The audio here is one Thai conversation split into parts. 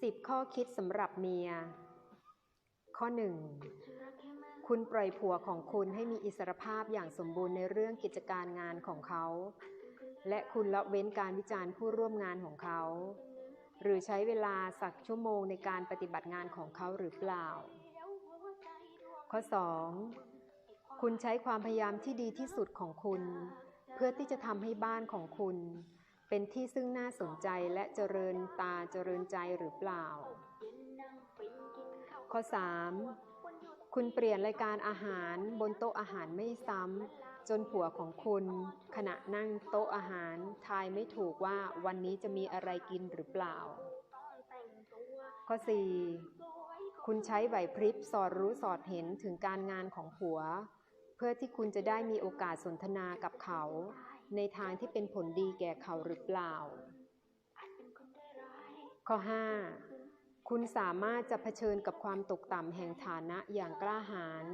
10 ข้อคิดสำหรับเมีย ข้อ 1. คุณปล่อยผัวของคุณให้มีอิสรภาพอย่างสมบูรณ์ในเรื่องกิจการงานของเขา และคุณละเว้นการวิจารณ์ผู้ร่วมงานของเขา หรือใช้เวลาสักชั่วโมงในการปฏิบัติงานของเขาหรือเปล่า ข้อ 2. คุณใช้ความพยายามที่ดีที่สุดของคุณ เพื่อที่จะทำให้บ้านของคุณ เป็นที่ซึ่งน่าสนใจและเจริญตาเจริญใจหรือเปล่า ข้อ 3. คุณเปลี่ยนรายการอาหารบนโต๊ะอาหารไม่ซ้ำจนผัวของคุณ ขณะนั่งโต๊ะอาหารทายไม่ถูกว่าวันนี้จะมีอะไรกินหรือเปล่า ข้อ 4. คุณใช้ไหวพริบสอดรู้สอดเห็นถึงการงานของผัว พื่อที่คุณจะได้มีโอกาสสนทนากับเขา ในทางที่เป็นผลดีแก่เขาหรือเปล่า ข้อ 5. คุณสามารถจะเผชิญกับความตกต่ำแห่งฐานะอย่างกล้าหาญ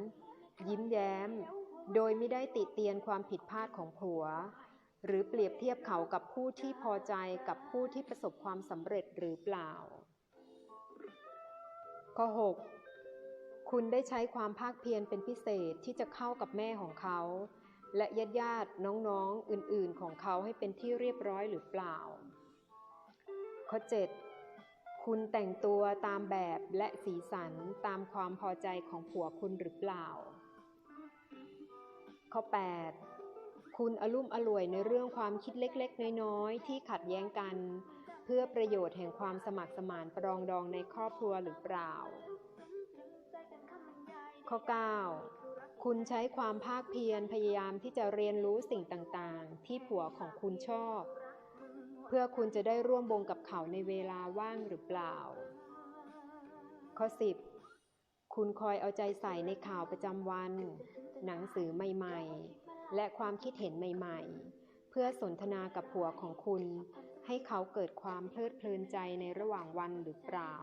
ยิ้มแย้ม โดยไม่ได้ติเตียนความผิดพลาดของผัว หรือเปรียบเทียบเขากับผู้ที่พอใจกับผู้ที่ประสบความสำเร็จหรือเปล่า ข้อ 6. คุณได้ใช้ความภาคเพียรเป็นพิเศษที่จะเข้ากับแม่ของเขา และญาติญาติน้องๆอื่นๆ ของเขาให้เป็นที่เรียบร้อยหรือเปล่า ข้อ 7. คุณแต่งตัวตามแบบและสีสันตามความพอใจของผัวคุณหรือเปล่า ข้อ 8. คุณอลุ่มอล่วยในเรื่องความคิดเล็กๆ น้อยๆ ที่ขัดแย้งกัน เพื่อประโยชน์แห่งความสมัครสมานปรองดองในครอบครัวหรือเปล่า ข้อ 9. คุณใช้ความภาคเพียรพยายามที่จะเรียนรู้สิ่งต่างๆ ที่ผัวของคุณชอบ เพื่อคุณจะได้ร่วมวงกับเขาในเวลาว่างหรือเปล่า ข้อ 10. คุณคอยเอาใจใส่ในข่าวประจำวัน หนังสือใหม่ๆ และความคิดเห็นใหม่ๆ เพื่อสนทนากับผัวของคุณ ให้เขาเกิดความเพลิดเพลินใจในระหว่างวันหรือเปล่า